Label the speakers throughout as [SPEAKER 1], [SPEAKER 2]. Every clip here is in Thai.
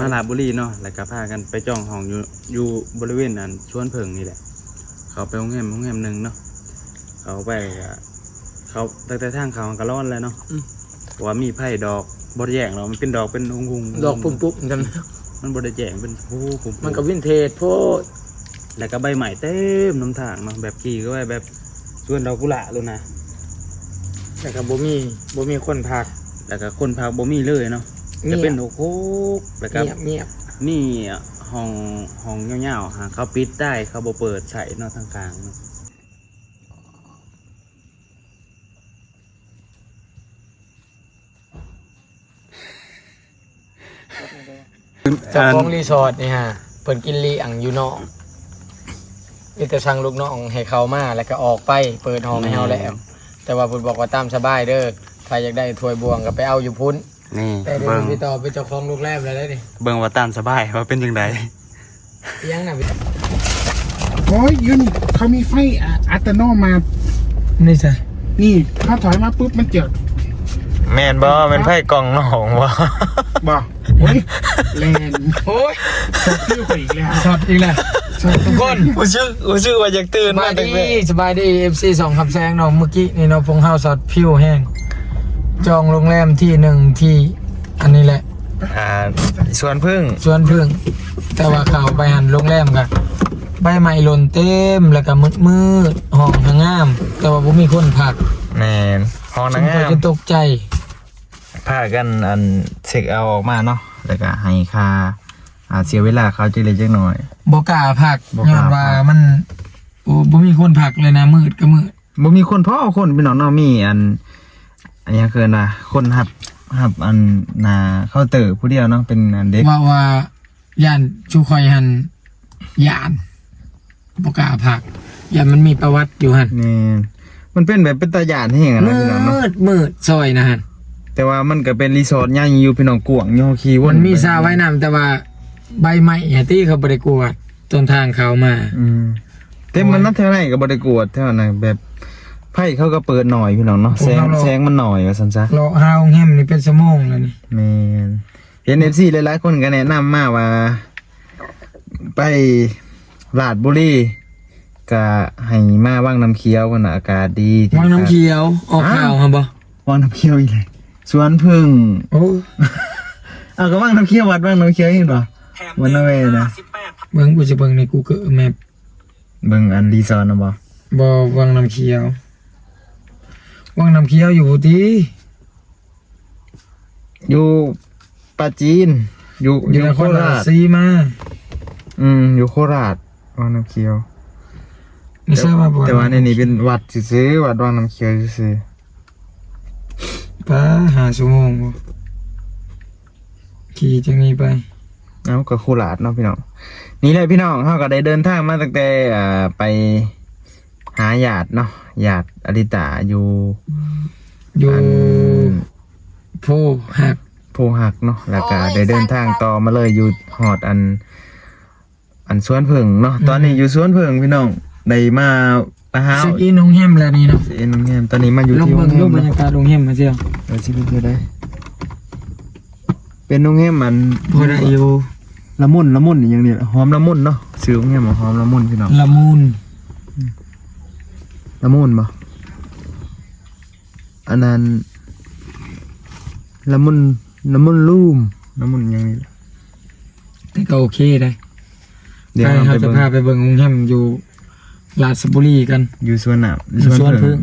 [SPEAKER 1] มาลาดบุรีเนาะ แล้วก็พากันไปจ้องห้องอยู่อยู่บริเวณนั้นชวนเพิงนี่แหละ เขาไปโรงแรมโรงแรมหนึ่งเนาะ เขาไปก็เขาตั้งแต่ทางเขามันก็ร้อนแล้วเนาะ
[SPEAKER 2] อืม
[SPEAKER 1] เพราะว่ามีไผ่ดอกบดแยงเนาะมันเป็นดอกเป็นหุงๆ
[SPEAKER 2] ดอกปุ่มๆกัน
[SPEAKER 1] มันบดแยงเป็นผู้ปุ่มๆ
[SPEAKER 2] มันก็วินเทจโพด
[SPEAKER 1] แล้วก็ใบใหม่เต็มน้ำทางเนาะแบบกี่ก็ไว้แบบสวนดอกกุหลาบเลยนะ
[SPEAKER 2] แต่ก็บ่มีบ่มีคนพัก
[SPEAKER 1] แล้วก็คนพากบ่มีเลยเนาะ
[SPEAKER 2] เงียบ
[SPEAKER 1] จะเป็นโอ้โหแล้วก็
[SPEAKER 2] เงียบเงียบ
[SPEAKER 1] นี่ห้องห้องเงาๆหาเขาปิดได้เขาบ่เปิดใช้เนาะทางกลางเนาะ
[SPEAKER 2] เจ้าของรีสอร์ทนี่ฮะเพิ่นกินลีอังอยู่นอกมีแต่สั่งลูกน้องให้เขามาแล้วก็ออกไปเปิดห้องให้เฮาแล้วแต่ว่าเพิ่นบอกว่าตามสบายเด้อใครอยากได้ถ้วยบวงก็ไปเอาอยู่พุ่น
[SPEAKER 1] นี่
[SPEAKER 2] แต่เดี๋ยว
[SPEAKER 1] เบิ่ง
[SPEAKER 2] พี่ต่อเป็นเจ้าของโรงแรมแล้วได้ดิ
[SPEAKER 1] เบิ่งว่าตามสบายว่าเป็นจังได
[SPEAKER 2] ยังน่ะพี่
[SPEAKER 3] โอ้ยอยูนี่เขามีไฟอะอัตโนมัติ
[SPEAKER 2] นี่ซะ
[SPEAKER 3] นี่เขาถอยมาปุ๊บมันเจิด
[SPEAKER 4] แม่นบ่เป็นไพ่กล่องหนองบ่
[SPEAKER 3] บอกโอ้ยแรง
[SPEAKER 2] โอ้ย
[SPEAKER 3] สดชื่อไปอีกแล้ว
[SPEAKER 2] สดอีกแล้ว
[SPEAKER 3] สด
[SPEAKER 2] ทุกคน
[SPEAKER 4] กูชื่อกูชื่อว่าอยากตื่น
[SPEAKER 2] ส
[SPEAKER 4] มา
[SPEAKER 2] บาย
[SPEAKER 4] ตั้ง
[SPEAKER 2] ดี
[SPEAKER 4] แต่
[SPEAKER 2] สบายดี FC สองคำแซงเนาะเมื่อกี้นี่เนาะพงเฮาสอดผิวแห้ง จองโรงแรมที่หนึ่งที่อันนี้แหละ
[SPEAKER 4] อ่าสวนพึ่ง
[SPEAKER 2] สวนพึ่ง แต่ว่าเขาไปหันโรงแรมกันใบไม้หล่นเต็มแล้วก็มืดมืดๆห้องทางงาม แต่ว่าบ่มีคนพัก
[SPEAKER 4] แม่นห้อง
[SPEAKER 2] ฉั
[SPEAKER 4] นานง
[SPEAKER 2] ก็
[SPEAKER 4] งาม
[SPEAKER 2] จะตกใจ
[SPEAKER 4] พากันอันเช็คเอาออกมาเนาะแล้วก็ให้ค่าอ่าเสียเวลาเขาจักเล็กจักหน่อย
[SPEAKER 2] บ่กล้าพัก
[SPEAKER 4] บ่กล้า
[SPEAKER 2] ย้อนว่า
[SPEAKER 4] พัก
[SPEAKER 2] มันโอ้บ่มีคนพักเลยนะมืดก็มืด
[SPEAKER 4] บ่มีคนพ่อคนพี่น้องเนาะมีอัน อันนี้เกินว่าคนหับหับอันหนาเข้าน์เตอร์ผู้เดียวเนาะเป็นอันเด็ก
[SPEAKER 2] ว่าว่าย่านชูคอยหันย่านบ่กล้าพักย่านมันมีประวัติอยู่หัน
[SPEAKER 4] นี่มันเป็นแบบเป็นตาหยานแห้งอะนะ
[SPEAKER 2] มื
[SPEAKER 4] พี่น้องเนาะ
[SPEAKER 2] ดมืดซอยนะหัน
[SPEAKER 4] แต่ว่ามันก็เป็นรีสอร์ทใหญ่อยู่พี่น้องกวางย่อขี่ว
[SPEAKER 2] มันนมีสระว่ายน้ำแต่ว่าใบไม้อะที่เขาบ่ได้กวาดต้นทางเขามา
[SPEAKER 4] อืมแต่มันนับเท่าไหร่ก็บ่ได้กวดเท่านั้นแบบ ไพ่เขาก็เปิดหน่อยพี่น้องเนาะแสงแสงมันหน่อยว่าซั่นซะ
[SPEAKER 2] เลาะหาโรงแรมนี่เป็นชั่วโมงแล้วนี่
[SPEAKER 4] แม่นเห็น FC หลายๆคนก็แนะนำมาว่า ไปลาดบุรีก็ให้มาว่างน้ำเขียวกันน่ะอากาศดี
[SPEAKER 2] วังน้ำเขียวออกข่าวครับบ่
[SPEAKER 4] ว่างน้ำเขียวอีกเลยสวนพึ่ง
[SPEAKER 2] โอ้
[SPEAKER 4] เอาก็ว่างน้ำเขียววัดว่างน้ำเขียวอีกเหรอวันนั้นเว้ยนะ
[SPEAKER 2] เบิ่งกูจะเบิ่งใน Google Map
[SPEAKER 4] เบิ่งอันรีสอร์ทนะบ่
[SPEAKER 2] บ่วังน้ำเขียว วังน้ำเขียวอยู่ที่
[SPEAKER 4] อยู่ปราจีน อยู่
[SPEAKER 2] อ
[SPEAKER 4] อยู่ยู่
[SPEAKER 2] น
[SPEAKER 4] โค
[SPEAKER 2] ครรา
[SPEAKER 4] รา
[SPEAKER 2] ช
[SPEAKER 4] ช
[SPEAKER 2] สีมา
[SPEAKER 4] อืมอยู่โคราชวังน้ำเขียว
[SPEAKER 2] ไม่ใช่ว่าบ่
[SPEAKER 4] แต่ว่าในนี้เป็นวัดซื้อๆวัดวังน้ำเขียวซื้อ
[SPEAKER 2] ป้าหาชั่วโมงบ่ขี่จังนี้ไป
[SPEAKER 4] ๆเอาก็โคราชเนาะพี่น้องนี่แหละพี่น้องเฮาก็ได้เดินทางมาตั้งแต่อ่าไป หาญาติเนาะญาติอริตาอยู่
[SPEAKER 2] อยู่
[SPEAKER 4] อัน
[SPEAKER 2] โพหัก
[SPEAKER 4] โพหักเนาะแล้วก็ได้เดินทางต่อมาเลยอยู่หอดอัน อันสวนเพิงเนาะตอนนี้อยู่สวนเพิงพี่น้องได้มาปะฮาว
[SPEAKER 2] สกีนโรงแรมแล้วนี่เนาะ
[SPEAKER 4] เอ็นโรงแรมตอนนี้มาอยู่
[SPEAKER 2] ลง
[SPEAKER 4] ที่โร
[SPEAKER 2] เบิ่ง
[SPEAKER 4] งแร
[SPEAKER 2] รูป
[SPEAKER 4] ม
[SPEAKER 2] บรรยากาศโรงแรมมาเที่ยว
[SPEAKER 4] เราชิมดูได้เป็นโรงแรมมัน
[SPEAKER 2] พอได้อยู่
[SPEAKER 4] ละมุนละมุนอย่างนี้หอมละมุนเนาะซื้อโรงแรมมาหอมละมุนพี่น้อง
[SPEAKER 2] ละมุน
[SPEAKER 4] ละมุนบ่อันนั้นละมุนละมุนลูมละมุนอย่างนี้
[SPEAKER 2] แต่ก็โอเคได้
[SPEAKER 4] เดี๋ยว
[SPEAKER 2] ไป
[SPEAKER 4] เรา
[SPEAKER 2] เรา
[SPEAKER 4] ไป
[SPEAKER 2] จะ
[SPEAKER 4] เบิ่ง
[SPEAKER 2] พาไปเบิ่งโรงแรมอยู่ราชบุรีกัน
[SPEAKER 4] อยู่สวนน้ำ
[SPEAKER 2] สวนพึ่ง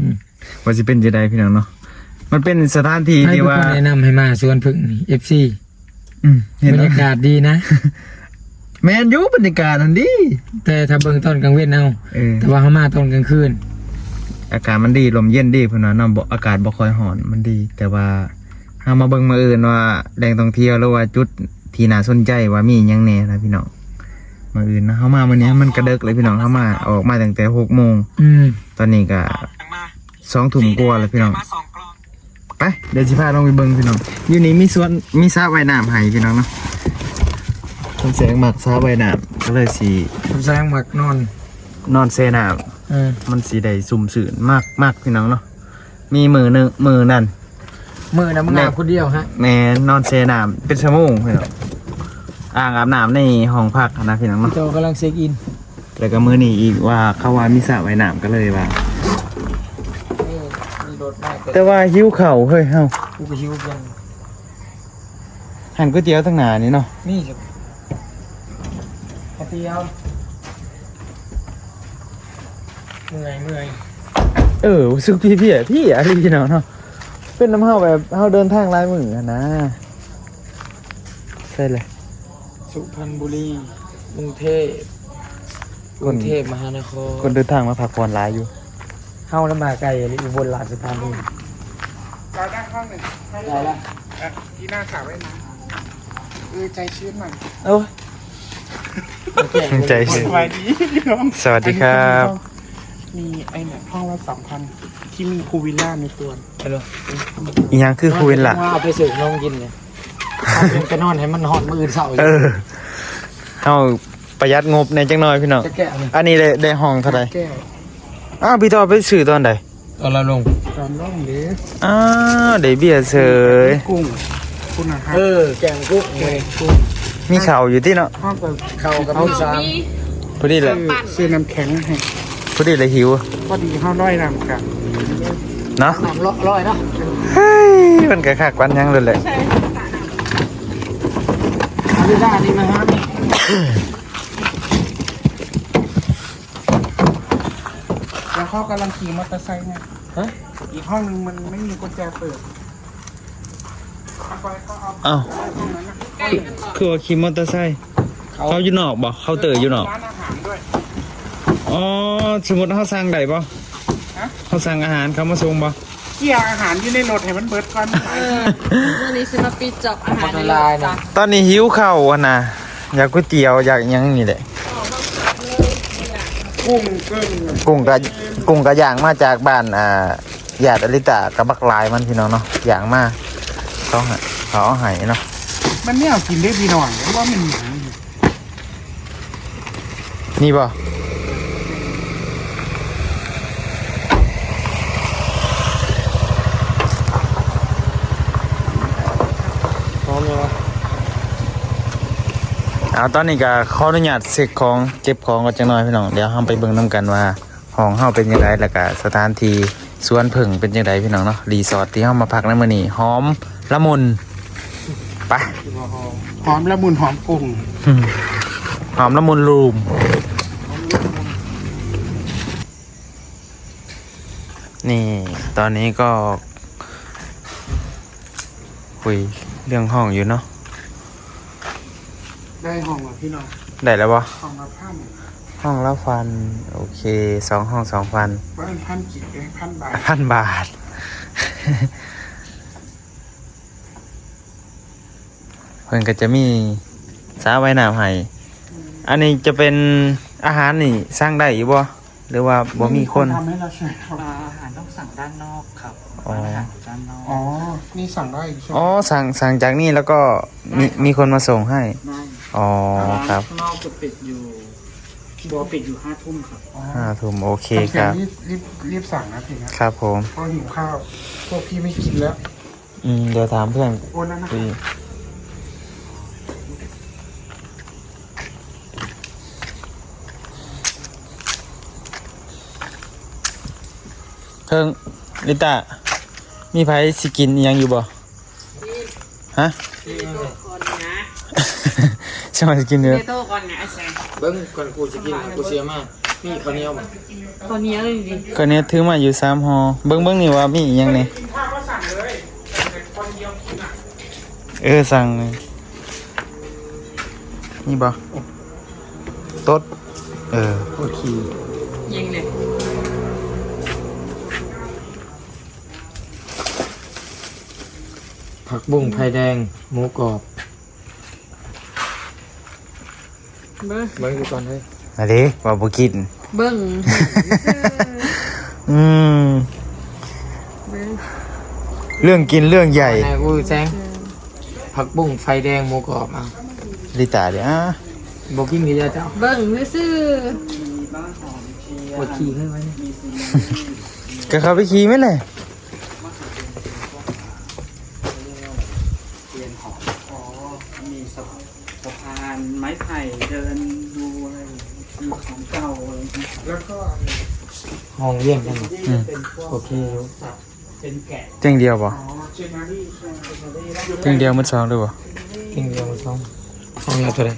[SPEAKER 4] ว่าสิเป็นจะได้พี่น้องเนาะมันเป็นสถานที่
[SPEAKER 2] ให้
[SPEAKER 4] ที่
[SPEAKER 2] เป็น
[SPEAKER 4] ว่า
[SPEAKER 2] คนแนะนำให้มาสวนพึ่งนี่ FC
[SPEAKER 4] อืมเห็น
[SPEAKER 2] บรร
[SPEAKER 4] แล้ว
[SPEAKER 2] ยากาศดีนะ
[SPEAKER 4] แมนอยูบรรยากาศนั่นดี
[SPEAKER 2] แต่ถ้าเบิ่งตอนกลางเว้นเอา
[SPEAKER 4] เออ
[SPEAKER 2] แต่ว่าเขามาตอนกลางคืน
[SPEAKER 4] อากาศมันดีลมเย็นดีเพื่อนว่าเนาะบ่อากาศบ่ค่อยร้อนมันดี แต่ว่าเฮามาเบิ่งมาอื่นว่าแหล่งท่องเที่ยวหรือว่าจุดที่น่าสนใจว่ามีหยังแหน่นะพี่น้องมาอื่นนะเฮามามื้อนี้มันกระเดึกเลยพี่น้องเฮามาออกมาตั้งแต่6โมง
[SPEAKER 2] อืม
[SPEAKER 4] ตอนนี้ก็2ทุ่มกว่าแล้วพี่น้องไปเดี๋ยวสิพาลงไปเบิ่งพี่น้องอยู่นี่มีสวนมีสระว่ายน้ำให้พี่น้องเนาะคนแสงมักสระว่ายน้ำก็เลยสิ
[SPEAKER 2] แซงหมักนอน
[SPEAKER 4] นอนเซน้ำ
[SPEAKER 2] อืม
[SPEAKER 4] มันสีใดสุ่มสื่นมากมากพี่น้องเนาะมีมือหนึ่งมือนั่น
[SPEAKER 2] มือนะมึง
[SPEAKER 4] แม่
[SPEAKER 2] อาบคนเดียวฮะ
[SPEAKER 4] แม่นอนเซนามเป็นชั่วโมงพี่น้องอ่างอาบน้ำในห้องพักนะพี่น้อง
[SPEAKER 2] พี่
[SPEAKER 4] เนาะ
[SPEAKER 2] โตกำลังเช็คอิน
[SPEAKER 4] แล้วก็มื้อนี้อีกว่าเขาว่ามีสระว่ายน้ำก็เลยว่า
[SPEAKER 2] นี่มีรถมากเกิด
[SPEAKER 4] แต่ว่าหิวเข่าวเฮ้ยเฮา
[SPEAKER 2] กูก็หิวยัง
[SPEAKER 4] หันก๋วยเตี๋ยวตั้งหนานี่เนาะ
[SPEAKER 2] นี่สิกระเทียม เมื่อยเมื่อย
[SPEAKER 4] เออรู้สึกพี่พี่อะพี่อะไรพี่น้องเนาะเป็นน้ำเฮาแบบเฮาเดินทางหลายมื้ออะนะใช่เลย
[SPEAKER 2] สุพรรณบุรีกรุงเทพก
[SPEAKER 4] คน
[SPEAKER 2] รุงเทพมหานคร
[SPEAKER 4] คนเดินทางมาพักผ่อนหลายอยู่
[SPEAKER 2] เข้าแล้วมาไกลเลยอุบลราชธานี
[SPEAKER 3] เราได้ห้องหนึ่งให้
[SPEAKER 2] ได้ละ
[SPEAKER 3] อะที่หน้าสระว่ายน้ำเออใจชื้นหน่อย
[SPEAKER 4] โอ้ใจชื้น
[SPEAKER 3] สวัสดีพี่น้อง
[SPEAKER 4] สวัสดีครับ
[SPEAKER 3] มีไอ้เนี่ยห้องละสองพันที่มีพูลวิลล่าในตัว
[SPEAKER 2] ไปเลย
[SPEAKER 4] อีหยังคือคุยล่ะ
[SPEAKER 2] ว่าเอาไปสืบนมกินเนี่ยทำเป็นไปนอนให้มันหอนมืออื่นเสาร์
[SPEAKER 4] เออเฮาประหยัดงบในจังน้อยพี่น้อง
[SPEAKER 2] จะแกะมัน
[SPEAKER 4] อันนี้ได้ได้ห้องเท่าไหร่
[SPEAKER 3] แก้ว
[SPEAKER 4] อ้าวพี่ต่อไปซื้อตอนใด
[SPEAKER 2] ตอนเราลง
[SPEAKER 3] ตอนร่องหรือ
[SPEAKER 4] อ้าวได้เบียร์เสย
[SPEAKER 3] กุ้งคุณนะครับ
[SPEAKER 2] เออ แกงกุ้งเลย
[SPEAKER 3] กุ้ง
[SPEAKER 4] มีข่าวอยู่ที่เนาะ
[SPEAKER 3] ห้องกับ
[SPEAKER 2] เข้ากับพี่สาม
[SPEAKER 4] พอดีเลย
[SPEAKER 3] ซื้อซื้อน้ำแข็งให้
[SPEAKER 4] พ อดีเลยหิว
[SPEAKER 3] พอดีห้าร้อยรำกับ
[SPEAKER 4] เนาะ
[SPEAKER 2] น้ำร้อยเนาะ
[SPEAKER 4] เฮ้ยมันก็คักวันยังเลยแหละ
[SPEAKER 2] อาริด้านี่มาฮะ
[SPEAKER 3] แล้วเขากำลังขี่มอเตอร์ไซค์เนี่ย
[SPEAKER 2] ฮะ
[SPEAKER 3] อีกห้องนึงมันไม่มีกุญแจเปิดเอาไปก็เอา
[SPEAKER 4] อ้าว
[SPEAKER 3] ห้องนั้นนะ
[SPEAKER 4] คือว่าขี่มอเตอร์ไซค์เขาอยู่นอกบ่เขาเตออยู่นอก
[SPEAKER 3] ร้านอาหารด้วย
[SPEAKER 4] อ๋อสมมติเขาสั่งได้บ่
[SPEAKER 3] ฮะ
[SPEAKER 4] เขาสั่งอาหารเขามาส่งบ่
[SPEAKER 3] เกี่ยอาหารอยู่ในรถให้มันเบิดก่อนไป
[SPEAKER 5] วันนี้ซื้อมาปิดจอบอาหาร
[SPEAKER 2] คน
[SPEAKER 5] ใน
[SPEAKER 2] ละ
[SPEAKER 5] ร
[SPEAKER 2] ลาย
[SPEAKER 5] ถ
[SPEAKER 2] นะ
[SPEAKER 5] จ้ะ
[SPEAKER 4] ตอนนี้หิวข้าวอะนะอยากก๋วยเตี๋ยวอยากหยังนี่แหละ
[SPEAKER 3] กุ้งเกิ้ง
[SPEAKER 4] กุ้งกะกุ้งกะย่างมาจากบ้านอ่าญาติอลิตากับบักลายมันพี่น้องเนาะย่างมาเขาให้เขาเอาให้เนาะ
[SPEAKER 3] มันเนี่ยกินได้พี่น้องเพราะว่ามันหนังอยู่
[SPEAKER 4] นี่บ่
[SPEAKER 2] พร้อมยังวะ
[SPEAKER 4] เอาตอนนี้ก็ขออนุญาตเซ็กของเก็บของกันจังหน่อยพี่น้องเดี๋ยวเฮาไปเบิ่งนํกันว่าห้องเฮาเป็นยังไงแล้วก็สถานที่สวนผึ่งเป็นยังไงพี่น้องเนาะรีสอร์ทที่เฮามาพักในมื้อนี้หอมละมุนไป
[SPEAKER 3] หอมละมุนหอมกุ้ง
[SPEAKER 4] หอมละมุนรูมนี่ตอนนี้ก็ คุยเรื่องห้องอยู่เนาะ
[SPEAKER 3] ได้ห้องละพี่น้อง
[SPEAKER 4] ได้แล้วปะ
[SPEAKER 3] ห้องละพัน
[SPEAKER 4] ห้องละพันโอเคสองห้องสองพัน
[SPEAKER 3] ว่าเป็นพันกี่เองพันบาท
[SPEAKER 4] พันบาท เพิ่นก็จะมีสาไว้น้ำให้อันนี้จะเป็นอาหารนี่สร้างได้อยู่บ่หรือว่าบ่มีคน
[SPEAKER 3] ทำให้เราใช่ไหมครับ
[SPEAKER 6] อาหารต้องสั่งด้านนอกครับ
[SPEAKER 4] อ๋อ
[SPEAKER 6] ร้านอาหารด้านนอก
[SPEAKER 3] อ๋อนี่สั่งได้ใช่ไหม
[SPEAKER 4] อ๋อสั่งสั่งจากนี่แล้วก็มีมีคนมาส่งให้
[SPEAKER 6] ได้
[SPEAKER 4] อ๋อครับ
[SPEAKER 6] ข้างนอกจะปิดอยู่บัวปิดอยู่ห้าทุ่มครับ
[SPEAKER 4] ห้าทุ่มโอเค
[SPEAKER 3] ทำเสี
[SPEAKER 4] ค
[SPEAKER 3] ยง
[SPEAKER 4] รับ
[SPEAKER 3] รีบรีบรีบสั่งนะพี่นะครับ
[SPEAKER 4] ผม
[SPEAKER 3] เพราะหิวข้าว พวกพี่ไม่กินแล้ว
[SPEAKER 4] อืมเดี๋ยวถามเพื่อน
[SPEAKER 3] โอนนั่นนะ
[SPEAKER 4] คุยเพิ่งลิตามีไผสิกินอิหยังอยู่บ่ ฮะ
[SPEAKER 5] ก่อนนะ
[SPEAKER 4] ใช่ไหมสิกินเนื้อ
[SPEAKER 5] เตโต้ก่อนนะไอ้แซง
[SPEAKER 2] เบิ้งก่อนกูจะกินกูเสียมากนี่ข้าวเหนียวมั้ง
[SPEAKER 5] ตอนนี้เลยดิ
[SPEAKER 4] ก็เนี้ยถือมาอยู่สามหอเบิ้งเบิ้งนี่ว่ามีอิหยังเนี่ย
[SPEAKER 3] กินข้าวก็สั่งเลยแต่คนเดียวกินอะ
[SPEAKER 4] เออสั่งเลยนี่บ่ตดเออ
[SPEAKER 2] โอเค
[SPEAKER 5] ยิงเลย
[SPEAKER 2] ผักบุ้งไผ่แดงหมูกรอบ
[SPEAKER 5] เบิ้ง
[SPEAKER 2] เบิ้งดูก่อนเฮ้ย
[SPEAKER 4] มาดิว่าบ่กิน
[SPEAKER 5] เบิ้ง
[SPEAKER 4] อืม
[SPEAKER 5] เบิ้ง
[SPEAKER 4] เรื่องกินเรื่องใหญ่
[SPEAKER 2] นายกูแซงผักบุ้งไฟแดงหมูกรอบอะ
[SPEAKER 4] ลิตาเดี๋ยวอะ
[SPEAKER 2] บอกกินกี่เจ้า
[SPEAKER 5] เบิ้งซื่อ
[SPEAKER 2] ปวดขี้ขึ้นไว้เนี่ย
[SPEAKER 4] ก็เข้าไปขี่ไหมเลย
[SPEAKER 6] เตียงหอมอ๋อมีสะสะพานานไม้ไผ่เดินดูอะไรดูของเก่าอะไรอย่างเงี้ย
[SPEAKER 3] แล้วก็
[SPEAKER 2] ห้องเยี่ยมกันหมด
[SPEAKER 3] ที่จะเป็นพวก
[SPEAKER 2] โอเคอยู่
[SPEAKER 3] สัตว์
[SPEAKER 6] เป็นแกะ
[SPEAKER 1] เตียงเดียวบ่
[SPEAKER 3] อ๋อเชนนารีใช่ไหมเชนนารีแล้ว
[SPEAKER 1] เตียงเดียวมันสองด้วยบ่
[SPEAKER 2] จริงเดียวสองห้องละเท่าไหร่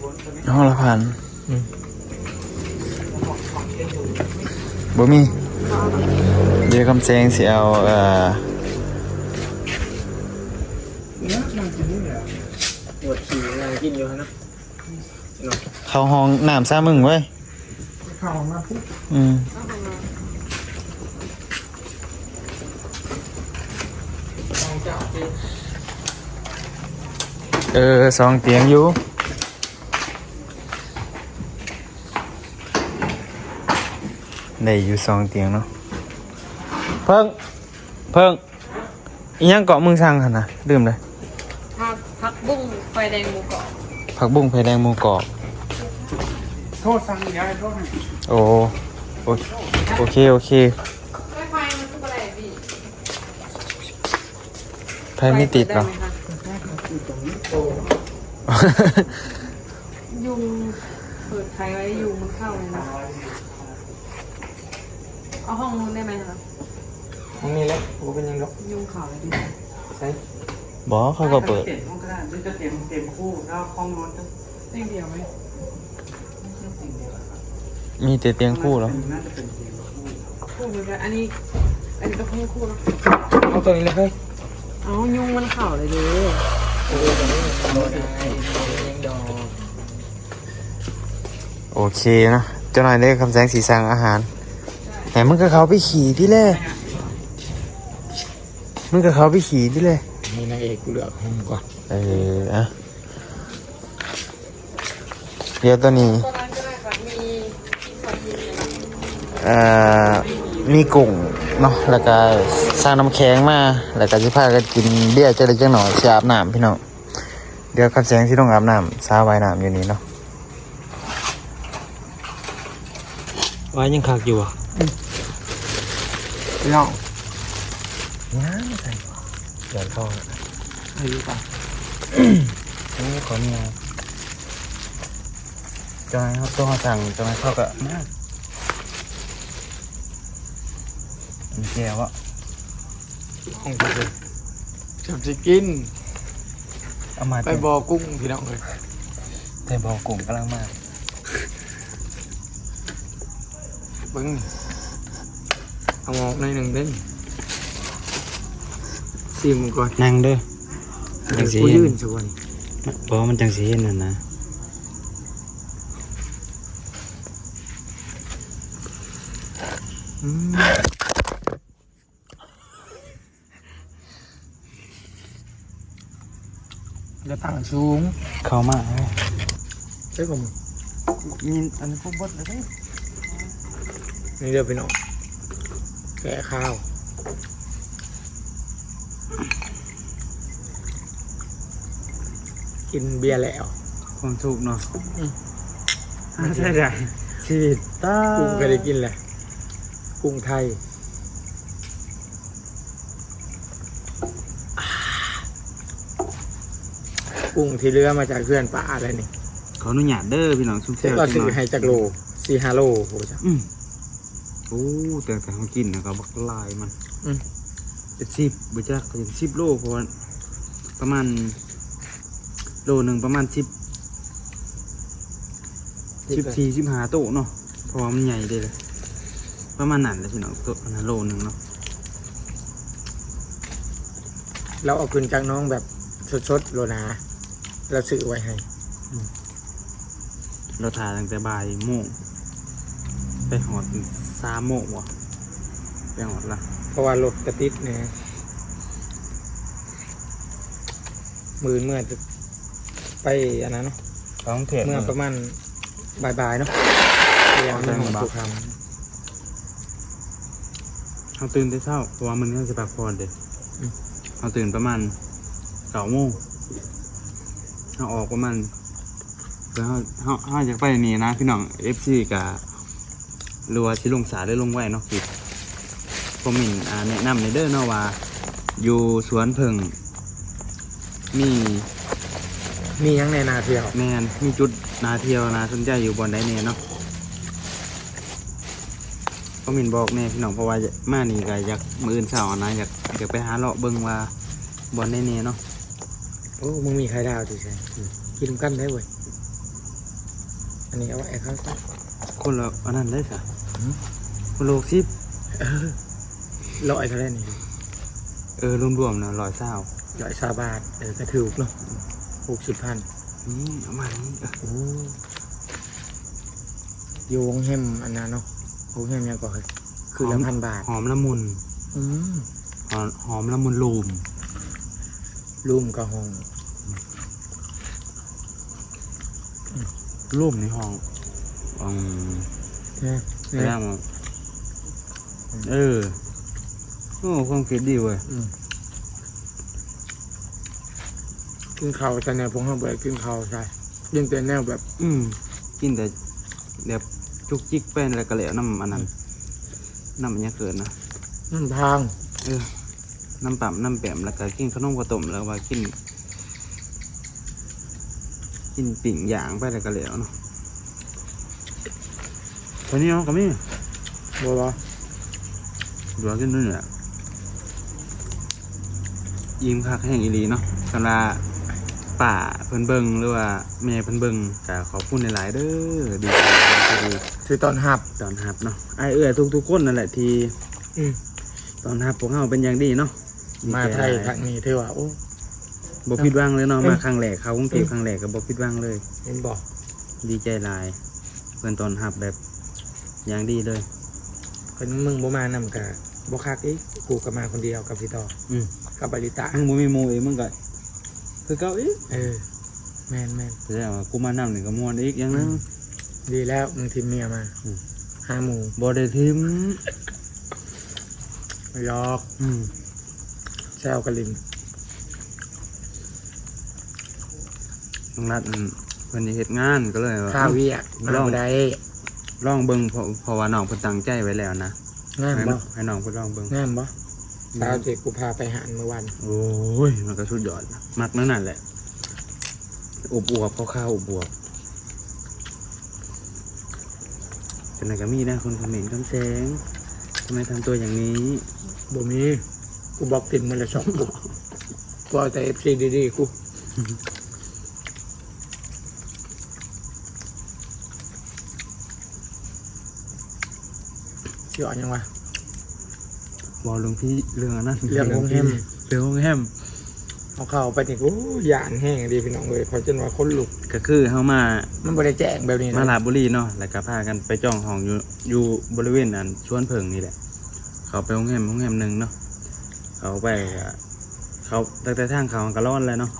[SPEAKER 1] ห้องละพัน
[SPEAKER 2] อืม
[SPEAKER 1] บ่มีเดี๋ยวคำแซงสิเอาเอ่อ
[SPEAKER 3] เนื้อมันจะนี่แหละ
[SPEAKER 2] ปวดขี่อะไรกินอยู่นะ
[SPEAKER 1] เข้าห้องน้ำซ่ามึงเว้ย
[SPEAKER 3] เข้ามาปุ๊บ
[SPEAKER 1] อืม
[SPEAKER 2] ห้อง เจ้าที่
[SPEAKER 1] เออสองเตียงอยู่ได้อยู่สองเตียงเนาะเพิ่งเพิ่งอีหยังเกาะมึงสั่งหั่นน่ะดื่มเลย
[SPEAKER 5] ผักผักบุ้งไฟแดงหมูกรอบ
[SPEAKER 1] ผักบุ้งไฟแดงหมูกรอบ
[SPEAKER 3] โทษสั่งยายโทษหน่อย
[SPEAKER 1] โอ้โอโอเคโอเค
[SPEAKER 5] ไฟไฟมันคืออะไรพี่
[SPEAKER 1] ไฟไม่ติดหรอ
[SPEAKER 5] ไฟไไหมคะยุงเปิดไฟไว้ยุงมันเข้าเลยนะเอาห้องนู้นได้ไหมคะ
[SPEAKER 2] ห้องนี้แหละกูเป็นยังดอก
[SPEAKER 5] ยุงเข่าเลยดิ
[SPEAKER 2] ใช่
[SPEAKER 1] บอเขาก็เปิด
[SPEAKER 6] เตียงห้องก็ได้หรือจะเตียงเตียงคู่แล้วห้องนู้นจะ
[SPEAKER 5] เตียงเดียวไหม
[SPEAKER 6] เตียงเดียวครับ
[SPEAKER 1] มีแต่เตียงคู่เหรอ
[SPEAKER 6] น่าจะเป็นเตียงคู่
[SPEAKER 5] คู่เหมือนกันอันนี้ อันนี้ก็คู่คู่แล้ว
[SPEAKER 2] เอาตัวนี้เลยเฮ้ย
[SPEAKER 5] เอายุงมันเข่าเลยดิ
[SPEAKER 2] โอ้ยตัวนี้โดนได้ยังดอก
[SPEAKER 1] โอเคนะเจ้าหน่อยได้คำแสงสีสังอาหารแหมมึงก็เขาไปขี่ที่แรกมึงก็เขาไปขี่ที่แรก
[SPEAKER 2] นี่นางเอกกูเลือกห้องก่อน
[SPEAKER 1] เอออะเดี๋ยวตัวนี้
[SPEAKER 5] ตอนนั้นก็ได้ค่ะมีสามีอะไร
[SPEAKER 1] เอ่อมีกุ้ง เนาะแล้วก็สร้างน้ำแข็งมาแล้วก็สิพากันกินเบียร์จะได้จังหน่อยสิอาบน้ำพี่น้องเดี๋ยวคำแสงที่ต้องอาบน้ำสาไว้น้ำอยู่นี่เนาะ
[SPEAKER 2] ไว้ยังคักอยู่อะ
[SPEAKER 3] เนาะ
[SPEAKER 1] ย่างใส่
[SPEAKER 2] เดินเข้า
[SPEAKER 3] อายุป่ะ
[SPEAKER 1] โอ้ขอเนี่ยจอยเขาต้องสั่งจอยเขาก็มาก มันแก้วอะ
[SPEAKER 2] ห้องกูเลยจับสิกิน
[SPEAKER 1] เอามา
[SPEAKER 2] ไปบ่อกุ้งพี่น้องเลย
[SPEAKER 1] แต่บอกกลุ่มกำลังมา
[SPEAKER 2] เบิ้งนี่เอาออกในอยหนึ่งเด้นซีมก่อน
[SPEAKER 1] นั่งเด้อจังสี
[SPEAKER 2] กู
[SPEAKER 1] เห็
[SPEAKER 2] ยื่
[SPEAKER 1] น
[SPEAKER 2] นสักวัน
[SPEAKER 1] บอกมันจังสีเห็นนั่นนะ
[SPEAKER 2] อืม จะตั้งสูง
[SPEAKER 1] เข้ามาเว้ย
[SPEAKER 2] ใช่ผม
[SPEAKER 1] มีอันนี้พวกบดเลยเด้อ
[SPEAKER 2] นี่เดี๋ยวพี่น้องแกะข้าวกินเบียร์แล้ว
[SPEAKER 1] ความสุขเนาะ
[SPEAKER 2] อืม
[SPEAKER 1] ใช่ได้ชีวิตตา
[SPEAKER 2] กุ้งก็ได้กินแหละกุ้งไทย กุ้งที่เรือมาจากเพื่อนป้าอะไรนี่
[SPEAKER 1] ขออนุญาตเด้อพี่น้องชุ่ม
[SPEAKER 2] เช็
[SPEAKER 1] เชี่ยว
[SPEAKER 2] เรา
[SPEAKER 1] จั
[SPEAKER 2] ซื้
[SPEAKER 1] ง
[SPEAKER 2] อ
[SPEAKER 1] หน่อย
[SPEAKER 2] ให้จากโลสี่ห้าโลโหจ้ะ
[SPEAKER 1] อืมโอ้แต่แต่เขากินนะเขาบักลายมัน
[SPEAKER 2] อืม
[SPEAKER 1] เป็นสิบบุจักเขาจะสิบโลเพราะว่าประมาณ โลหนึ่งประมาณสิบสิบสี่สิบห้าโตะเนาะเพราะว่ามันใหญ่เลยเลยประมาณนั้นเลยพี่น้องโตะนะโลหนึ่งเนาะ
[SPEAKER 2] เราเอาคืนจากน้องแบบสดๆโลนา เราซื้อไว้ให้
[SPEAKER 1] เราถ่ายตั้งแต่บ่ายโมงไปหอดสามโมงวะไปหอดละ
[SPEAKER 2] เพราะว่ารถกระติดเนี่ยมือเมื่อจะไปอันนั้นเนาะ
[SPEAKER 1] ต้องเถียง
[SPEAKER 2] เมื่อประมาณบ่ายๆเนาะเรียนไม่ของทุกค
[SPEAKER 1] เขาตื่นแต่เช้าเพราะว่ามันน่าจะพักผ่อนเด็เขาตื่นประมาณเก้าโมง เขาออกประมาณแล้วเขาเขาเขาอยากไปนี่นะพี่น้องเอฟซีกับหรือว่าชิลงสาได้ลงไว้เนาะคือผมเห็นอ่าแนะนำในเด้อเนาะว่า อยู่สวนเพิงมี
[SPEAKER 2] มีหยังในนาเที่ยว
[SPEAKER 1] แมนมีจุดนาเที่ยวนาสนใจอยู่บนใดเนี่ยเนาะก็มินบอกแน่พี่น้องเพราะว่ามานี่ก็อยากมืออื่นเสาร์นะอยากอยากไปหาเลาะเบิ่งว่าบอลได้เนี่ยเนาะ
[SPEAKER 2] โอ้มึงมีไข่ดาวดิใช่กินกันได้เว้ยอันนี้เอาไว้ครับ
[SPEAKER 1] คนละอันนั้นได้สะ
[SPEAKER 2] หืม
[SPEAKER 1] คนโลกซิบ
[SPEAKER 2] ร้อยเท่าไหร่นี่
[SPEAKER 1] เออรวมๆนะร้อยเศร้า
[SPEAKER 2] ร้อยสาบาทเออก็ถูกเนาะหกสิบพัน
[SPEAKER 1] นี่เอามานี่เออ
[SPEAKER 2] โอ้โยงแฮมอันนั้นเนาะโยงแฮมยังก่อนเลยคือละพันบาท
[SPEAKER 1] หอมละมุน
[SPEAKER 2] อืม
[SPEAKER 1] หอมหอมละมุนลูม
[SPEAKER 2] รุ่มกระหอง
[SPEAKER 1] ลูมในห้องอืม
[SPEAKER 2] นะ
[SPEAKER 1] แสดงว่าเออ โอ้ความคิดดีเว้ย
[SPEAKER 2] อืมกินข้าวแต่แนวพงเขาเบิดกินข้าวใช่ยิงแต่แนวแบบ
[SPEAKER 1] อืมกินแต่แบบจุกจิกเป็นอะไรก็แล้วน้ำอันนั้นน้ำอันเนี้ยเกินนะ
[SPEAKER 2] น้ำพาง
[SPEAKER 1] เออ น้ำปั่มน้ำแปมแล้วก็กินขนมข้าวต้มแล้วว่ากิน กินปิ่งย่างไปแล้วก็แล้วเนาะตอนนี้เนาะก็มี
[SPEAKER 2] บัวบ
[SPEAKER 1] ดูว่ากินด้วยเนี่ยยิ้มคักแห้งอีหลีเนาะสำหรับป่าเพิ่นเบิงหรือว่าแม่เพิ่นเบิงก็ขอบคุณหลายๆเด้อดีใจดี
[SPEAKER 2] คือตอนหับ
[SPEAKER 1] ตอนฮับเนาะไอายเอื้อทุกๆคนนั่นแหละที่
[SPEAKER 2] อืม
[SPEAKER 1] ตอนฮับพวกเราเป็นอย่างดีเนาะดี
[SPEAKER 2] มา
[SPEAKER 1] ใจ
[SPEAKER 2] ไทย
[SPEAKER 1] หล
[SPEAKER 2] ครั้งนี้ถือว่าโอ้
[SPEAKER 1] บ่ผิดหวังเลยเนาะ
[SPEAKER 2] เอ้ย
[SPEAKER 1] มาครั้งแรกเขากรุงเทพ
[SPEAKER 2] เอ้ย
[SPEAKER 1] ครั้งแรกก็บ่ผิดหวังเลย
[SPEAKER 2] เห็นบอก
[SPEAKER 1] ดีใจหลายเพื่อนตอนฮับแบบอย่างดีเลย
[SPEAKER 2] คนมึงบ่มานำกะบ่คักอีกกูก็มาคนเดียวกับพี่ต่อ
[SPEAKER 1] อืม
[SPEAKER 2] กับบริตะ
[SPEAKER 1] มึงบ่มีหมู่อีกมึงก็คือเก่าอีก
[SPEAKER 2] เออแมนแมน
[SPEAKER 1] แสดงว่ากูมานำนี่ก็ม่วนอีกอย่างหนึง
[SPEAKER 2] ดีแล้วมึงทีมเมียมา
[SPEAKER 1] อืม
[SPEAKER 2] หาหมู
[SPEAKER 1] บ่ได้ทิม
[SPEAKER 2] หยอก
[SPEAKER 1] อืม
[SPEAKER 2] แซวกะลิง
[SPEAKER 1] น้องรัดอืมเพิ่นสิเฮ็ดงานก็เลยว่า
[SPEAKER 2] ข้าวเวียกมา
[SPEAKER 1] ลอง
[SPEAKER 2] บ่ได้
[SPEAKER 1] ลองเบิ่งเพราะเพราะว่าน้องเพิ่นตั้งใจไว้แล้วนะ
[SPEAKER 2] งาม
[SPEAKER 1] ให้
[SPEAKER 2] บ่
[SPEAKER 1] ให้น้องเพิ่นลองเบิ่ง
[SPEAKER 2] งามบ่สาวเจกูพาไปหานเมื่อวัน
[SPEAKER 1] โอ้ยมันก็สุดยอดนะมักนั่นนั่นแหละอวบอวบๆข้าวๆอวบอวบๆเป็นไงก็มีนะคนคอมเมนต์คำแสงทำไมทำตัวอย่างนี้
[SPEAKER 2] บ่มี กูบอกติดมันละสองกูกูเอาแต่ FC ดีๆกูเสียยังวะ
[SPEAKER 1] บอกหลวงพี่เรื่องอันนั้น
[SPEAKER 2] เรื่องของแฮม
[SPEAKER 1] เรื่องของแฮม
[SPEAKER 2] เอาเข้าไปนี่โอ้ยยานแห้งดีพี่น้องเลยเขาจนว่าคนลุก
[SPEAKER 1] ก็คือเขามา
[SPEAKER 2] มันบ่ได้แจ้งแบบนี้นะ
[SPEAKER 1] มาลาดบุรีเนาะแล้วก็พากันไปจ้องห้องอยู่อยู่บริเวณนั้นชวนเพิงนี่แหละ เขาไปห้องแฮมห้องแฮมหนึ่งเนาะ เขาไปก็เขาตั้งแต่ทางเขามันก็ร้อนแล้วเนาะ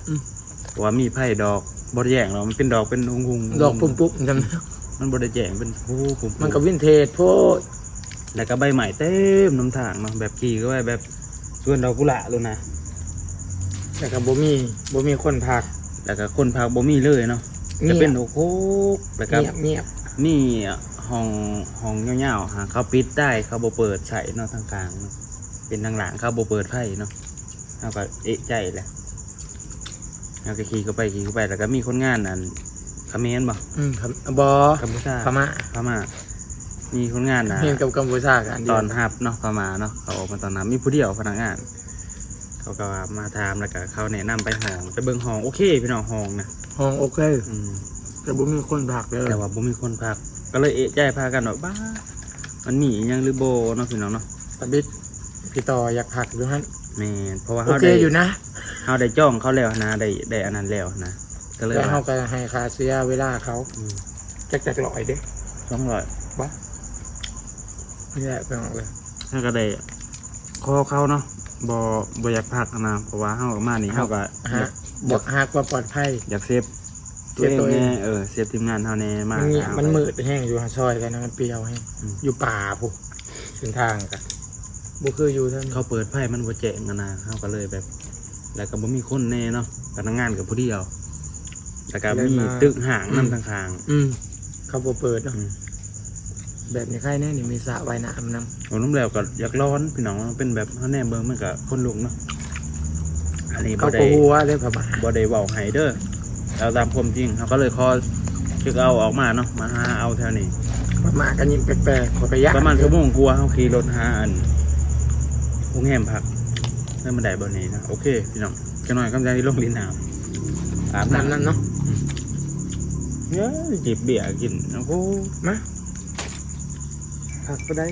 [SPEAKER 1] เพราะว่ามีไผ่ดอกบริแยงเนาะมันเป็นดอกเป็นองค์ๆ
[SPEAKER 2] ดอกปุ่มปุ๊บจำได้
[SPEAKER 1] มันบริแจงเป็นผู้ผม
[SPEAKER 2] มันก็วินเทจโพด
[SPEAKER 1] แล้วก็ใบใหม่เต็มน้ำทางเนาะแบบขี่ก็ไปแบบชวนดอกกุหลาบเลยนะ
[SPEAKER 2] แต่ก็บ่มีบ่มีคนพัก
[SPEAKER 1] แล้วก็คนพักบ่มีเลยเนาะ
[SPEAKER 2] เงี
[SPEAKER 1] จะ
[SPEAKER 2] ยบ
[SPEAKER 1] เป็นโอ้โหแล้วก็
[SPEAKER 2] เงียบเงียบ
[SPEAKER 1] นี่ห้องห้องเงาๆฮะเขาปิดได้เขาบ่เปิดใช้เนาะทางกลางเนาะ เป็นทางหลังเขาบ่เปิดไฟเนาะเขาก็เอะใจแหละเขาก็ขี่เข้าไปขี่เข้าไปแล้วก็มีคนงานนั่นเขมรบ่
[SPEAKER 2] อืมครับบอ
[SPEAKER 1] กัมพูชา
[SPEAKER 2] พม่า
[SPEAKER 1] พม่ามีคนงานนะ
[SPEAKER 2] เฮียนกับกัมพูชากันเดี
[SPEAKER 1] ต
[SPEAKER 2] ยว
[SPEAKER 1] อนหับเนาะประมาณเนาะเขาออกมาตอนนั้นมีผู้เดียวพนักงาน เขาก็มาถามแล้วก็เขาแนะนำไปห้องไปเบิ่งห้องโอเคพี่น้องห้องนะ
[SPEAKER 2] ห้องโอเค
[SPEAKER 1] อืม
[SPEAKER 2] แต่บ่มีคนพักเลย
[SPEAKER 1] แต่ว่าบ่มีคนพัก ก็เลยเอะใจพากันว่าบ้ามันมีอิหยังหรือโบเนาะพี่น้องเนาะ
[SPEAKER 2] ตะบิด พี่ต่ออยากพักอยู่ฮั่น
[SPEAKER 1] แม่นเพราะว่า
[SPEAKER 2] โอ
[SPEAKER 1] เขา
[SPEAKER 2] เค
[SPEAKER 1] ได้
[SPEAKER 2] อยู่นะ
[SPEAKER 1] เขาได้จ้องเขาแล้วนะได้ได้อันนั้นแล้วนะก็เลย
[SPEAKER 2] แล้ว
[SPEAKER 1] ว่า
[SPEAKER 2] เฮาก็ให้ค่าเสียเวลาเขา
[SPEAKER 1] อืม
[SPEAKER 2] จักจักร้อยเด้
[SPEAKER 1] สองร้อย
[SPEAKER 2] นี่แหละเป็นองเลย
[SPEAKER 1] เขาก็ได้ขอเขาเนาะบ่บ่อยากพักนะเพราะว่าเฮาออกมานี่เฮาก็
[SPEAKER 2] ฮะบอกฮักว่าปลอดภัย
[SPEAKER 1] อยากเซฟตัวเอง
[SPEAKER 2] เซฟตัวเอง
[SPEAKER 1] แน่เออเซฟทีมงานเฮาแน่มาก
[SPEAKER 2] มันเงียบ
[SPEAKER 1] เอา
[SPEAKER 2] มัน
[SPEAKER 1] ไป
[SPEAKER 2] มืดแห้งอยู่หาซอยกันนะมันเปรียวแห้ง
[SPEAKER 1] อืม
[SPEAKER 2] อยู่ป่าผู้เส้นทางกัน บ่คืออยู่ท่าน
[SPEAKER 1] เขาเปิดไพ่มันบ่แจ้งกันนะเขาก็เลยแบบ แล้วก็บ่มีคนแน่เนาะพนักงานกับผู้เดียวแล้วก็มีตึกห่างนำทางข้าง
[SPEAKER 2] อืมเขาบ่เปิด
[SPEAKER 1] ๆ
[SPEAKER 2] เนาะ
[SPEAKER 1] อืม
[SPEAKER 2] แบบนี้ใครแน่นี่มีสระว่ายน้ำนำ
[SPEAKER 1] โอ้น้ำแล้วก็อยากร้อนพี่น้องเป็นแบบเฮาแน่เบิ่งมันก็คนลุกเนาะอันนี้บ่
[SPEAKER 2] เขา
[SPEAKER 1] ได้
[SPEAKER 2] ก็หัวเลยพม่า
[SPEAKER 1] บ่ได้เว้าให้เด้อเอาตามความจริงเขาก็เลยขอชึกเอาออกมาเนาะมาหาเอาแถวนี้
[SPEAKER 2] มากันยิ้มแปลกๆขอไปยะ
[SPEAKER 1] ประมาณชั่วโมงกลัวาเขาขี่รถหาอัน พุงแหมพักนั่นมันได้บนนี้นะโอเคพี่น้องจะหน่อยกำลังที่ลงลินน้ำอาบ
[SPEAKER 2] นั่น
[SPEAKER 1] น้ำ
[SPEAKER 2] นั่นเนาะ
[SPEAKER 1] เฮ้ยจิบเบียร์กินโอ้โห
[SPEAKER 2] มาผักไปได้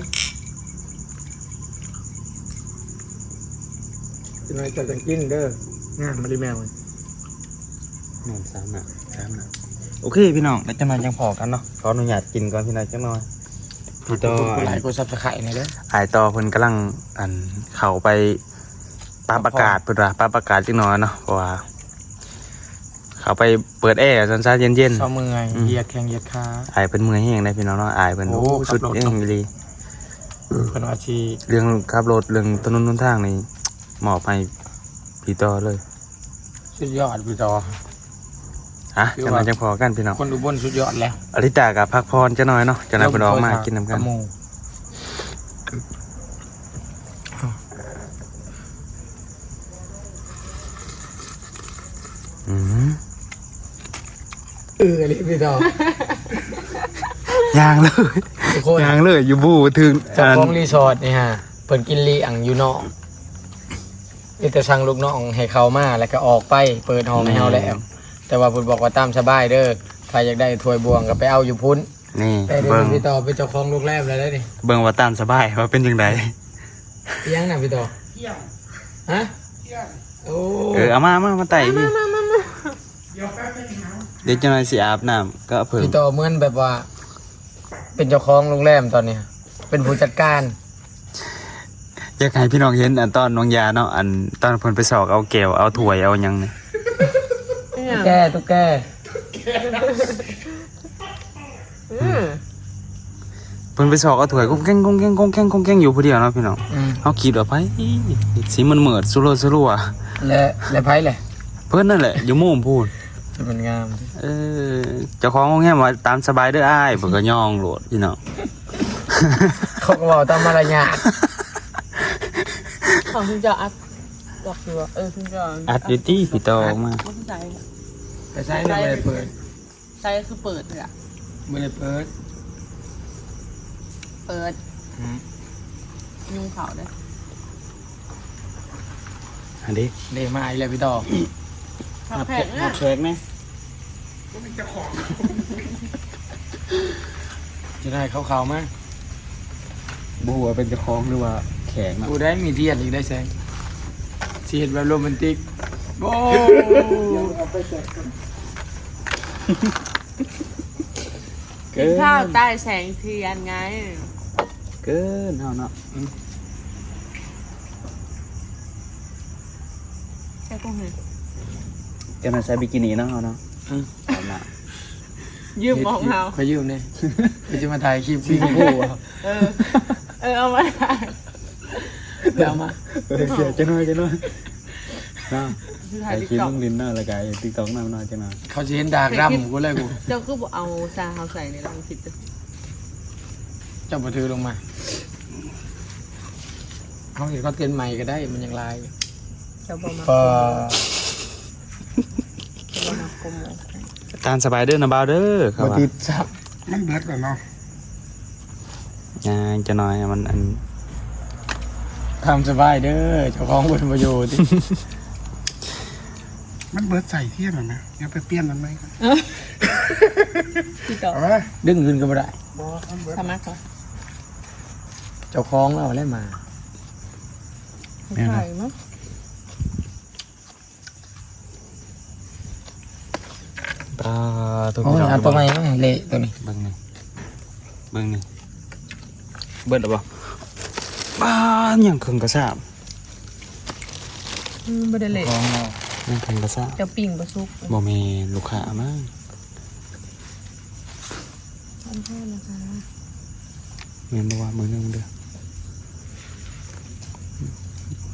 [SPEAKER 2] จะมาจัดกันกินเด้องานมาดีแมวเลย
[SPEAKER 1] หนึ่งสามหนักสามหนักโอเคพี่น้องแล้วจะมายังพอกันเนาะขออนุญาตกินก่อนพี่น้องจังหน่อย พี่ต่อ
[SPEAKER 2] หลายคนซับสไครต์นะเด้อ
[SPEAKER 1] อายต่อเพิ่นกำลังอันเข้าไปปรับอากาศเพิ่นว่าปรับอากาศจังหน่อยเนาะเพราะว่า เขาไปเปิดแอร์ซันซ่าเย็น
[SPEAKER 2] เศร้าเมื่อย
[SPEAKER 1] อืม
[SPEAKER 2] เหยียดแข้งเหยียดขา
[SPEAKER 1] ๆอายเป็นมือแห้งได้พี่น้องเนาะอายเป็น
[SPEAKER 2] โอ้
[SPEAKER 1] โอ้
[SPEAKER 2] ขั
[SPEAKER 1] สุ
[SPEAKER 2] บ
[SPEAKER 1] ด
[SPEAKER 2] รถ
[SPEAKER 1] เองดี
[SPEAKER 2] เพิ่นว่าชี
[SPEAKER 1] เรื่องขับรถเรื่องถนนหนทางนี่มอบให้พี่ต่อเลย
[SPEAKER 2] สุดยอดพี่ต่อ
[SPEAKER 1] ฮะ
[SPEAKER 2] คือ
[SPEAKER 1] จังห
[SPEAKER 2] ว่า
[SPEAKER 1] น่อยจังพอกันพี่น้อง
[SPEAKER 2] คนอุบลสุดยอดแล้ว
[SPEAKER 1] อริตากับพักพรจะน้อยเนาะจะนายเพิ่นออกมากินน้ำกัน
[SPEAKER 2] หมู
[SPEAKER 1] อืม
[SPEAKER 2] เอออันนี้พี่ต่อยา
[SPEAKER 1] งเลย
[SPEAKER 2] ทุกคน
[SPEAKER 1] ยางเลย อยู่บูถึง
[SPEAKER 2] เจ้า
[SPEAKER 1] อัน
[SPEAKER 2] ของรีสอร์ทนี่ฮะเพิ่นกินลีอังอยู่นอกมีแต่สั่งลูกน้องให้เขามาแล้วก็ออกไป เปิดห้องให้เฮาแล้ว แต่ว่าเพิ่นบอกว่าตามสบายเด้อใครอยากได้ถ้วยบวงก็ไปเอาอยู่พุ่น
[SPEAKER 1] นี่
[SPEAKER 2] แต่เดี๋ยว
[SPEAKER 1] เบิ่ง
[SPEAKER 2] พี่ต่อเป็นเจ้าของโรงแรมแล้วได้นี่
[SPEAKER 1] เบิ่งว่าตามสบายว่าเป็นยังไง
[SPEAKER 2] เอียังน่ะพี่ต่อ
[SPEAKER 3] เที่ยง
[SPEAKER 2] ฮะ
[SPEAKER 3] เที่ยง
[SPEAKER 2] โอ้
[SPEAKER 1] เออเอามามามาไต่พี่
[SPEAKER 3] เดี๋ยวแป๊บนึงนะ
[SPEAKER 1] เดี๋ยวจะน้อยสิอาบน้ำก็เพิ่ง
[SPEAKER 2] พี่ต่อเหมือนแบบว่า เป็นเจ้าของโรงแรมตอนเนี้ยเป็นผู้จัดการ
[SPEAKER 1] อยากให้พี่น้องเห็นอันตอนน้องยาเนาะอันตอนเพิ่นไปสอกเอาแก้วเอาถ้วยเอาหยังเนี่ย
[SPEAKER 2] ตุ๊กแกตุ๊กแก
[SPEAKER 1] เพิ่นไปสอกเอาถ้วยกุ้งแกงกุ้งแกงกุ้งแกงกุ้งแกงอยู่ผู้เดียวเนาะพี่น้อง
[SPEAKER 2] อืม
[SPEAKER 1] เฮาคิดว่าไปสิมันเหมิดสุโรสุรัว
[SPEAKER 2] และและไพ่เลย
[SPEAKER 1] เพิ่นนั่นแหละอยู่มุมพูด
[SPEAKER 2] จะเป็นงาม
[SPEAKER 1] เออเจ้าของโรงแรมว่าตามสบายเด้ออ้ายเพิ่นก็ย่องโหลดพี่น้อง
[SPEAKER 2] เขาก็บอกตามมารยาท
[SPEAKER 5] ของคุณจะอัดดอกอยู่อะเออคุณจะ
[SPEAKER 1] อัดอยู่ที่พี่ต่อออกมา
[SPEAKER 5] ไม่ใช่
[SPEAKER 2] แต่ใช่ไม่ได้เปิด
[SPEAKER 5] ใช่คือเปิดเลยอะ
[SPEAKER 2] ไม่ได้เปิด
[SPEAKER 5] เปิดยุ่งเขาได้
[SPEAKER 1] อันนี้
[SPEAKER 2] เดมาอีกแล้วพี่ต่อ
[SPEAKER 5] ผักแพง
[SPEAKER 1] หั
[SPEAKER 5] เนี่ย
[SPEAKER 1] บแขกไหม
[SPEAKER 3] ก็เป็นเจ้าของ
[SPEAKER 2] จะได้เขาเขาๆมั้ย
[SPEAKER 1] บ่ฮู้ว่าเป็นเจ้าของหรือว่าแขกเนาะ
[SPEAKER 2] กูได้มีเทียนอีกได้แสงเทียนแบบโรแมนติก โอ้
[SPEAKER 3] เอาไปแจกกัน
[SPEAKER 5] กินข้าวใต้แสงเทียนไง
[SPEAKER 1] เกินเฮาเนาะ
[SPEAKER 5] ใช่กุ้งเห็น
[SPEAKER 1] จะมาใส่บิกินี่เนาะเฮาเนาะเอามา
[SPEAKER 5] ยืมของเขา
[SPEAKER 2] ขอยืมเนี่ยไปจะมาถ่ายคลิปพี่กูอะ
[SPEAKER 5] เออ เออเอามาได้
[SPEAKER 2] เดี๋ยวเอามา
[SPEAKER 1] เออเสียจะน้อยจะน้อย เนาะ
[SPEAKER 5] คือ
[SPEAKER 1] ใค
[SPEAKER 5] ถ่ารยติ๊ก
[SPEAKER 1] คิด
[SPEAKER 5] ต็อก
[SPEAKER 1] ลงดินเนาะแล้วก็ไอ้ TikTok นำน้อยจะน้อย
[SPEAKER 2] เขาจะเห็นดากดำกูเลยกู
[SPEAKER 5] เจ้าคือบอกเอาซาเขาใส่ในรังผิดจ้ะ
[SPEAKER 2] เจ้าปถือลงมาเขาเห็นเขาเตียนใหม่ก็ได้มันยังลาย
[SPEAKER 5] เจ้าบอกมา
[SPEAKER 2] ก็
[SPEAKER 5] เจ้าบอกมาโกโม
[SPEAKER 1] ตามสบายเด้อนะบ่าวเด้อครับ
[SPEAKER 2] มา
[SPEAKER 1] ว่า
[SPEAKER 2] ติดซับ
[SPEAKER 3] มันเบิดแล้วเนาะ
[SPEAKER 1] อ่าจะน้อยมันอัน
[SPEAKER 2] ทำสบายเด้อเจ้าของบนประโยชน์
[SPEAKER 3] มันเบิดใส่เที่ยงแล้วนะเดี๋ยวไปเปลี่ยนมันไหมครับ
[SPEAKER 5] พี่ต่อ
[SPEAKER 3] เอาไว้
[SPEAKER 2] ดึงเงินก็ไม่ได้
[SPEAKER 3] บอมันเบิด
[SPEAKER 5] สมัครเหรอ
[SPEAKER 2] เจ้าของเราแล้วมา
[SPEAKER 5] ไม่ใช่มั้ง
[SPEAKER 1] ปลาตัว
[SPEAKER 2] โอ้ยเอาตัวใหม่มาเละตัวนี้
[SPEAKER 1] เบิ่งนี่เบิ่งนี่เบิดหรือเปล่าบ้ายังครึ่งกระซาบ
[SPEAKER 5] อืมไม่ได้เละ
[SPEAKER 2] ของเรา
[SPEAKER 1] ยังครึ่งกระซาบ
[SPEAKER 5] เจ้าปิ่งประซุก
[SPEAKER 1] บ่แม่นลูกค้ามา
[SPEAKER 5] ขอโทษนะคะ
[SPEAKER 1] แม่นบ่ว่ามื้อหนึงเด้อ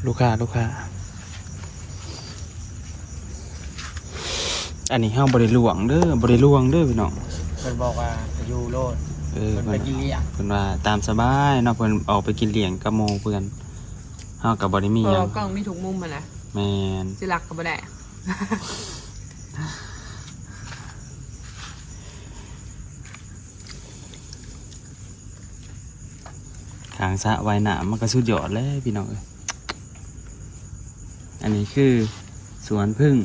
[SPEAKER 1] ลูกค้าลูกค้าอันนี้เฮาบ่ได้ลวงเด้อบ่ได้ลวงเด้อพี่น้อง
[SPEAKER 2] เพิ่นบอกว่าจะอยู่โลด
[SPEAKER 1] เออ
[SPEAKER 2] เพิ่นไป
[SPEAKER 1] เพิ่น
[SPEAKER 2] กินเลี้ยง
[SPEAKER 1] เพิ่นว่าตามสบายเนาะเพิ่นออกไปกินเลี้ยงกับหมู่เพื่อนเฮาก็บ่ได้มี
[SPEAKER 5] เพ
[SPEAKER 1] ห
[SPEAKER 5] ราะ
[SPEAKER 1] ยัง
[SPEAKER 5] ว่ากล้องมีทุกมุมมันนะ
[SPEAKER 1] แมน
[SPEAKER 5] สิรักกับแได้
[SPEAKER 1] ทางสะไวหนาำมันก็สุดยอดเลยพี่น้องเอ้ยอันนี้คือสวนพึ่ง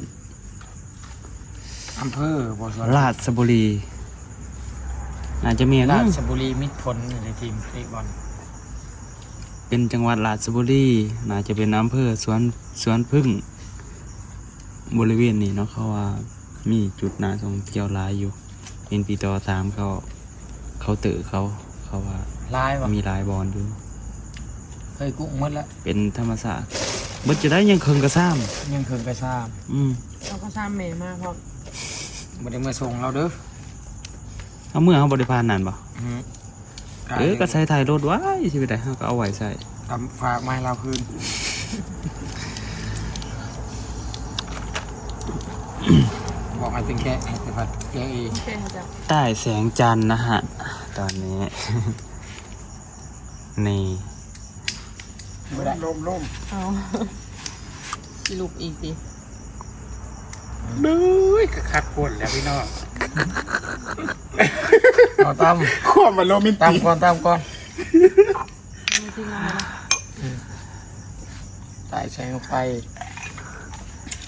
[SPEAKER 2] อำเภอบ่สวน
[SPEAKER 1] ราชบุรีอาจจะมีนะรา
[SPEAKER 2] ชบุรีมิตรผลในทีมเตะบอล
[SPEAKER 1] เป็นจังหวัดราชบุรีน่าจะเป็นอำเภอสวนสวนพึ่ง บริเวณนี้เนาะเขาว่ามีจุดน่าท่องเที่ยวหลายอยู่ เป็นปีต่อตามเขาเขาเตอเขาเขาว่า
[SPEAKER 2] ลายบ่
[SPEAKER 1] มีหลายบอลอยู่
[SPEAKER 2] เฮ้ยกุ้งหมดละ
[SPEAKER 1] เป็นธรรมศาสตร์เบิดจะได้ยังเคิงกระซ้
[SPEAKER 2] ยังเคิงกระซ่าำ
[SPEAKER 1] อืม
[SPEAKER 5] เราก็ซ้ำเมย์มากเพราะ
[SPEAKER 2] บ่ได้มาส่งเราเด้อ
[SPEAKER 1] เอาเมื่อเขาบริพานนั่นบ่
[SPEAKER 2] อืม
[SPEAKER 1] เออก็ใส่ถ่ายรถไว้สิไปได้เขาก็เอาไว้ใส่
[SPEAKER 2] กำฝากมาให้เราคืนบอกให้เป็นแกะให้เป็นผัดแกะเอง
[SPEAKER 5] เป็นจะ
[SPEAKER 1] ใต้แสงจันทร์นะฮะ ตอนนี้ นี่
[SPEAKER 3] ลมลม
[SPEAKER 5] เอาสิลูกอีกดิ
[SPEAKER 3] ดูยคักปวดแล้วพี่น้อง
[SPEAKER 2] เอาตาม
[SPEAKER 3] ข้อมันโรแมน
[SPEAKER 2] ตาม
[SPEAKER 3] ติก
[SPEAKER 2] ก่อนตามก่อน
[SPEAKER 5] ไม่ทิ้งเอาไว้นะ
[SPEAKER 2] สายแสงไฟ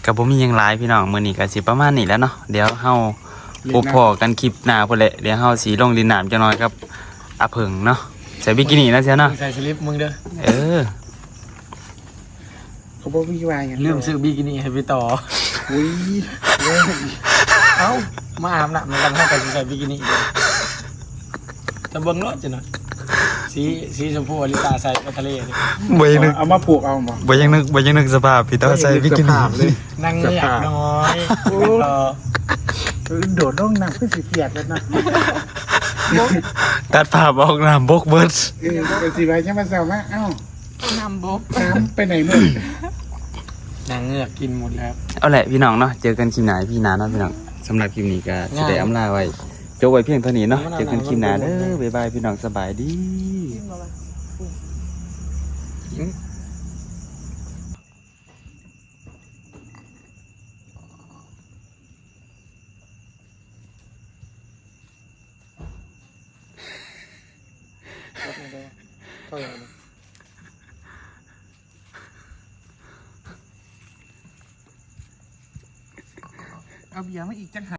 [SPEAKER 1] กับผมมีหยังหลายพี่น้องมื้อนี้ก็สิประมาณนี้แหล้วเนาะเดี๋ยวเฮาพบพอกันคลิปหน้าพุ่นแหละเดี๋ยวเฮาสิลงดินน้ำจักหน่อยครับอาเผิงเนาะใส่บิกินี่นะเสียเนาะ
[SPEAKER 2] มึงใส่สลิปมึงเด้อ
[SPEAKER 1] เออ
[SPEAKER 3] เขาบอกมีวายอย่าง
[SPEAKER 2] ลืมซื้อบิกินี่ให้พี่ต่อ
[SPEAKER 3] อุ้ย
[SPEAKER 2] เอ้ามาอาบน้ำมันกันให้กันใส่บิกินี่เด้อจะเบิ่งรถจ้ะหน่อยสีสีชมพูอลิตาใส่ไปทะเลนี่
[SPEAKER 1] บ่ยังนึก
[SPEAKER 3] เอามาปลูกเอาบ่
[SPEAKER 1] บ่ยังนึกบ่ยังนึกสภาพพี่ต่อใส่บิกินี่
[SPEAKER 2] นั่งเงือกน้อยต่อ
[SPEAKER 3] เออโดดลงน้ำขึ้นสีเปียกแล้วนะ
[SPEAKER 1] ตัดภาพออกน้ำบกเบิด
[SPEAKER 3] เออเป็นสีใบใช่ไหมแซวมาเอ้า
[SPEAKER 5] นำบก
[SPEAKER 3] น้ำไปไหนหมด
[SPEAKER 2] นั่งเงือกกินหมดแล้ว
[SPEAKER 1] เอาแหละพี่น้องเนาะ เจอกันคลิปหน้าพี่นาเนาะพี่น้อง สำหรับคลิปนี้ก็สิได้อำลาไว้จบไว้เพียงเท่านี้เนาะเจอกันคลิปหน้าเด้อบ๊ายบายพี่น้องสบายดี
[SPEAKER 5] ทิ้งเอาไว้
[SPEAKER 3] เอาเบียร์มาอีกจังห